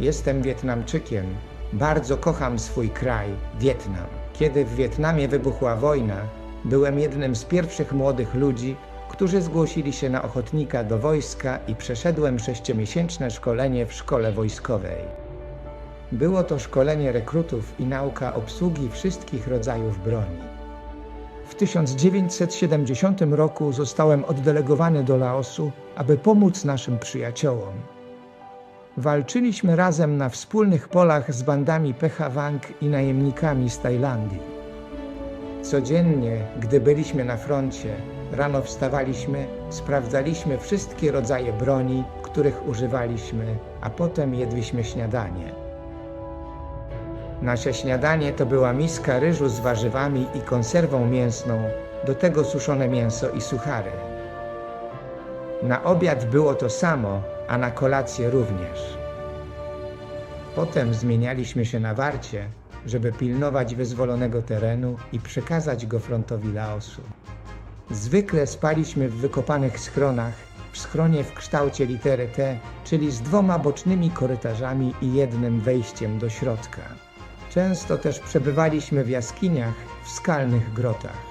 Jestem Wietnamczykiem. Bardzo kocham swój kraj, Wietnam. Kiedy w Wietnamie wybuchła wojna, byłem jednym z pierwszych młodych ludzi, którzy zgłosili się na ochotnika do wojska i przeszedłem sześciomiesięczne szkolenie w szkole wojskowej. Było to szkolenie rekrutów i nauka obsługi wszystkich rodzajów broni. W 1970 roku zostałem oddelegowany do Laosu, aby pomóc naszym przyjaciołom. Walczyliśmy razem na wspólnych polach z bandami Pechawang i najemnikami z Tajlandii. Codziennie, gdy byliśmy na froncie, rano wstawaliśmy, sprawdzaliśmy wszystkie rodzaje broni, których używaliśmy, a potem jedliśmy śniadanie. Nasze śniadanie to była miska ryżu z warzywami i konserwą mięsną, do tego suszone mięso i suchary. Na obiad było to samo, a na kolację również. Potem zmienialiśmy się na warcie, żeby pilnować wyzwolonego terenu i przekazać go frontowi Laosu. Zwykle spaliśmy w wykopanych schronach, w schronie w kształcie litery T, czyli z dwoma bocznymi korytarzami i jednym wejściem do środka. Często też przebywaliśmy w jaskiniach, w skalnych grotach.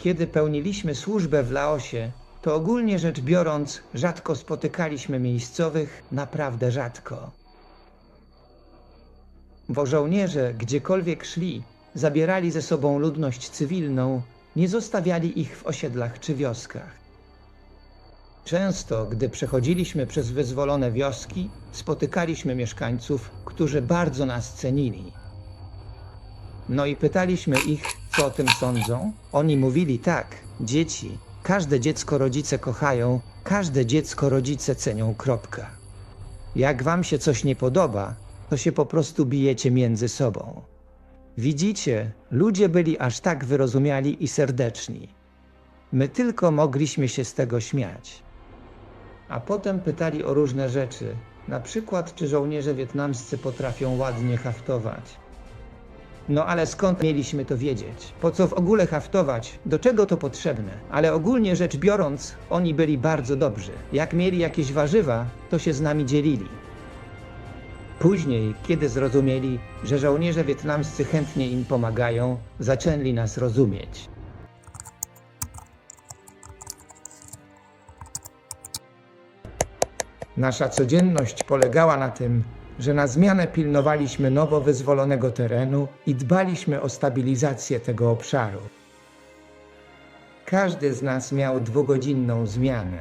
Kiedy pełniliśmy służbę w Laosie, to ogólnie rzecz biorąc, rzadko spotykaliśmy miejscowych, naprawdę rzadko. Bo żołnierze, gdziekolwiek szli, zabierali ze sobą ludność cywilną, nie zostawiali ich w osiedlach czy wioskach. Często, gdy przechodziliśmy przez wyzwolone wioski, spotykaliśmy mieszkańców, którzy bardzo nas cenili. No i pytaliśmy ich, co o tym sądzą. Oni mówili tak: dzieci, każde dziecko rodzice kochają, każde dziecko rodzice cenią. Kropka. Jak wam się coś nie podoba, to się po prostu bijecie między sobą. Widzicie, ludzie byli aż tak wyrozumiali i serdeczni. My tylko mogliśmy się z tego śmiać. A potem pytali o różne rzeczy, na przykład czy żołnierze wietnamscy potrafią ładnie haftować. No ale skąd mieliśmy to wiedzieć? Po co w ogóle haftować? Do czego to potrzebne? Ale ogólnie rzecz biorąc, oni byli bardzo dobrzy. Jak mieli jakieś warzywa, to się z nami dzielili. Później, kiedy zrozumieli, że żołnierze wietnamscy chętnie im pomagają, zaczęli nas rozumieć. Nasza codzienność polegała na tym, że na zmianę pilnowaliśmy nowo wyzwolonego terenu i dbaliśmy o stabilizację tego obszaru. Każdy z nas miał dwugodzinną zmianę.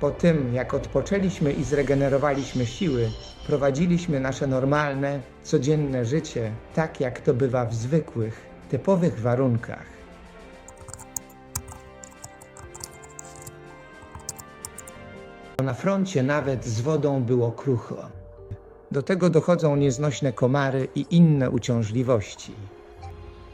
Po tym, jak odpoczęliśmy i zregenerowaliśmy siły, prowadziliśmy nasze normalne, codzienne życie, tak jak to bywa w zwykłych, typowych warunkach. Na froncie nawet z wodą było krucho. Do tego dochodzą nieznośne komary i inne uciążliwości.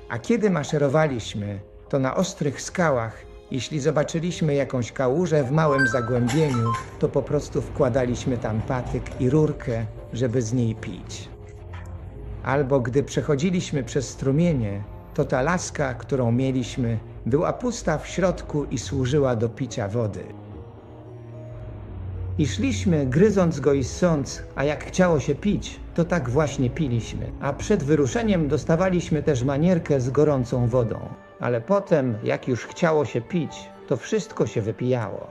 A kiedy maszerowaliśmy, to na ostrych skałach, jeśli zobaczyliśmy jakąś kałużę w małym zagłębieniu, to po prostu wkładaliśmy tam patyk i rurkę, żeby z niej pić. Albo gdy przechodziliśmy przez strumienie, to ta laska, którą mieliśmy, była pusta w środku i służyła do picia wody. I szliśmy, gryząc go i ssąc, a jak chciało się pić, to tak właśnie piliśmy. A przed wyruszeniem dostawaliśmy też manierkę z gorącą wodą. Ale potem, jak już chciało się pić, to wszystko się wypijało.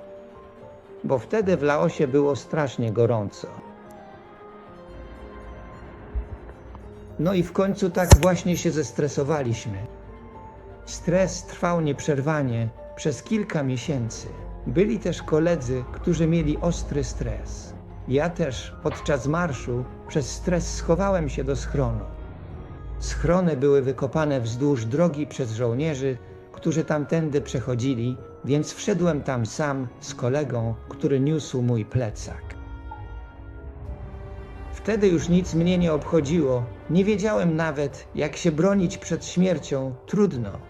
Bo wtedy w Laosie było strasznie gorąco. No i w końcu tak właśnie się zestresowaliśmy. Stres trwał nieprzerwanie przez kilka miesięcy. Byli też koledzy, którzy mieli ostry stres. Ja też podczas marszu przez stres schowałem się do schronu. Schrony były wykopane wzdłuż drogi przez żołnierzy, którzy tamtędy przechodzili, więc wszedłem tam sam z kolegą, który niósł mój plecak. Wtedy już nic mnie nie obchodziło, nie wiedziałem nawet, jak się bronić przed śmiercią, trudno.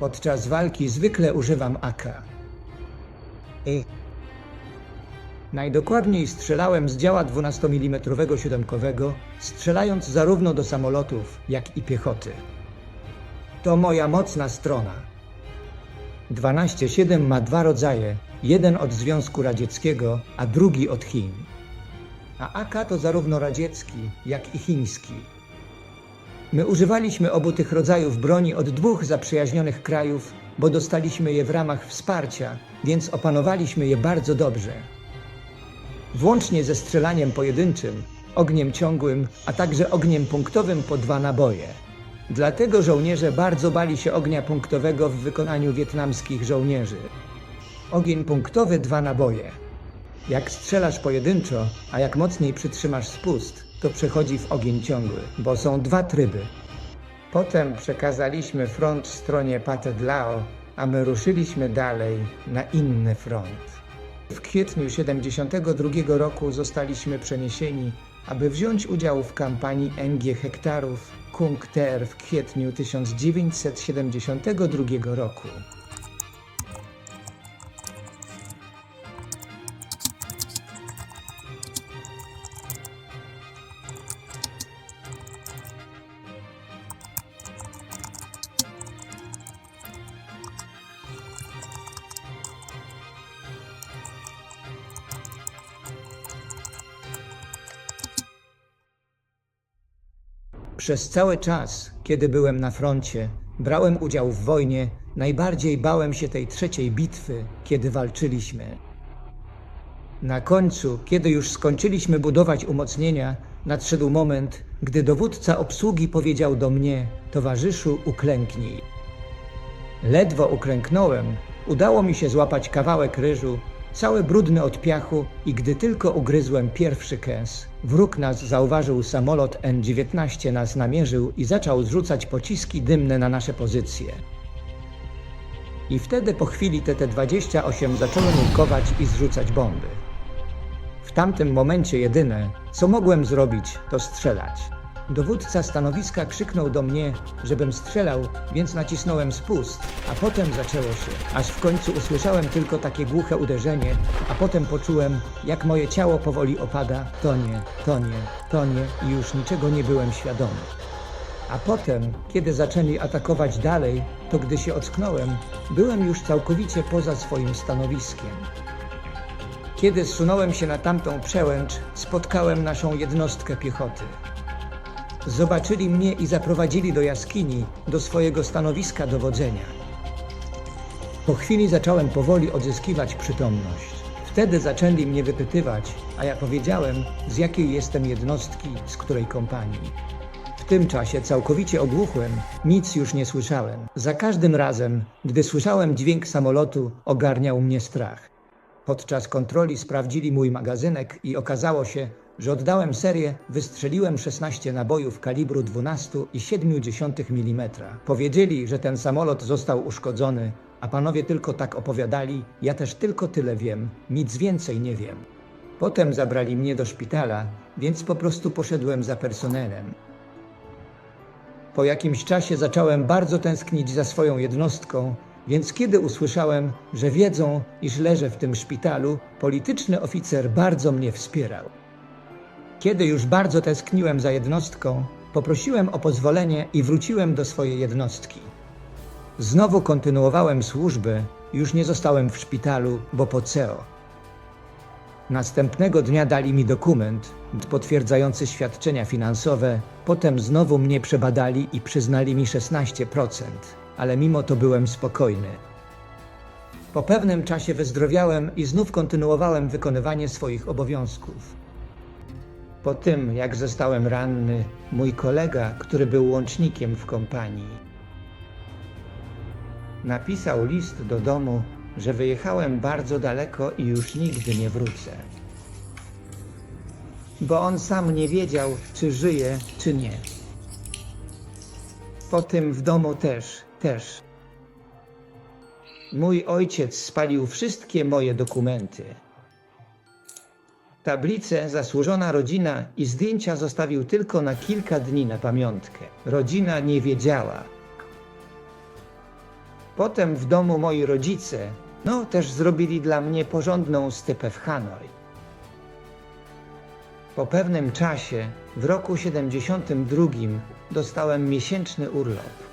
Podczas walki zwykle używam AK. I Najdokładniej strzelałem z działa 12 mm siódemkowego, strzelając zarówno do samolotów, jak i piechoty. To moja mocna strona. 12.7 ma dwa rodzaje, jeden od Związku Radzieckiego, a drugi od Chin. A AK to zarówno radziecki, jak i chiński. My używaliśmy obu tych rodzajów broni od dwóch zaprzyjaźnionych krajów, bo dostaliśmy je w ramach wsparcia, więc opanowaliśmy je bardzo dobrze. Włącznie ze strzelaniem pojedynczym, ogniem ciągłym, a także ogniem punktowym po dwa naboje. Dlatego żołnierze bardzo bali się ognia punktowego w wykonaniu wietnamskich żołnierzy. Ogień punktowy dwa naboje. Jak strzelasz pojedynczo, a jak mocniej przytrzymasz spust, to przechodzi w ogień ciągły, bo są dwa tryby. Potem przekazaliśmy front stronie Pathet Lao, a my ruszyliśmy dalej na inny front. W kwietniu 72 roku zostaliśmy przeniesieni, aby wziąć udział w kampanii NG Hektarów Kung Ter w kwietniu 1972 roku. Przez cały czas, kiedy byłem na froncie, brałem udział w wojnie, najbardziej bałem się tej trzeciej bitwy, kiedy walczyliśmy. Na końcu, kiedy już skończyliśmy budować umocnienia, nadszedł moment, gdy dowódca obsługi powiedział do mnie: Towarzyszu, uklęknij. Ledwo uklęknąłem, udało mi się złapać kawałek ryżu, cały brudny od piachu, i gdy tylko ugryzłem pierwszy kęs, wróg nas zauważył, samolot N-19 nas namierzył i zaczął zrzucać pociski dymne na nasze pozycje. I wtedy po chwili TT-28 zaczęły nurkować i zrzucać bomby. W tamtym momencie jedyne, co mogłem zrobić, to strzelać. Dowódca stanowiska krzyknął do mnie, żebym strzelał, więc nacisnąłem spust, a potem zaczęło się, aż w końcu usłyszałem tylko takie głuche uderzenie, a potem poczułem, jak moje ciało powoli opada, tonie, tonie, tonie i już niczego nie byłem świadomy. A potem, kiedy zaczęli atakować dalej, to gdy się ocknąłem, byłem już całkowicie poza swoim stanowiskiem. Kiedy zsunąłem się na tamtą przełęcz, spotkałem naszą jednostkę piechoty. Zobaczyli mnie i zaprowadzili do jaskini, do swojego stanowiska dowodzenia. Po chwili zacząłem powoli odzyskiwać przytomność. Wtedy zaczęli mnie wypytywać, a ja powiedziałem, z jakiej jestem jednostki, z której kompanii. W tym czasie całkowicie ogłuchłem, nic już nie słyszałem. Za każdym razem, gdy słyszałem dźwięk samolotu, ogarniał mnie strach. Podczas kontroli sprawdzili mój magazynek i okazało się, że oddałem serię, wystrzeliłem 16 nabojów kalibru 12,7 mm. Powiedzieli, że ten samolot został uszkodzony, a panowie tylko tak opowiadali, ja też tylko tyle wiem, nic więcej nie wiem. Potem zabrali mnie do szpitala, więc po prostu poszedłem za personelem. Po jakimś czasie zacząłem bardzo tęsknić za swoją jednostką, więc kiedy usłyszałem, że wiedzą, iż leżę w tym szpitalu, polityczny oficer bardzo mnie wspierał. Kiedy już bardzo tęskniłem za jednostką, poprosiłem o pozwolenie i wróciłem do swojej jednostki. Znowu kontynuowałem służbę, już nie zostałem w szpitalu, bo po CEO. Następnego dnia dali mi dokument potwierdzający świadczenia finansowe, potem znowu mnie przebadali i przyznali mi 16%, ale mimo to byłem spokojny. Po pewnym czasie wyzdrowiałem i znów kontynuowałem wykonywanie swoich obowiązków. Po tym, jak zostałem ranny, mój kolega, który był łącznikiem w kompanii, napisał list do domu, że wyjechałem bardzo daleko i już nigdy nie wrócę. Bo on sam nie wiedział, czy żyje, czy nie. Po tym w domu też, też. Mój ojciec spalił wszystkie moje dokumenty. Tablice, zasłużona rodzina i zdjęcia zostawił tylko na kilka dni na pamiątkę. Rodzina nie wiedziała. Potem w domu moi rodzice, no też zrobili dla mnie porządną stypę w Hanoi. Po pewnym czasie, w roku 72, dostałem miesięczny urlop.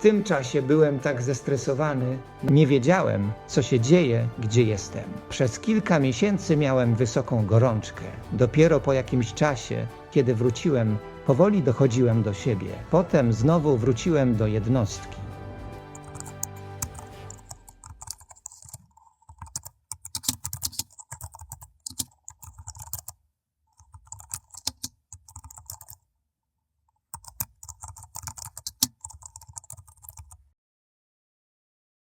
Tym czasie byłem tak zestresowany, nie wiedziałem, co się dzieje, gdzie jestem. Przez kilka miesięcy miałem wysoką gorączkę. Dopiero po jakimś czasie, kiedy wróciłem, powoli dochodziłem do siebie. Potem znowu wróciłem do jednostki.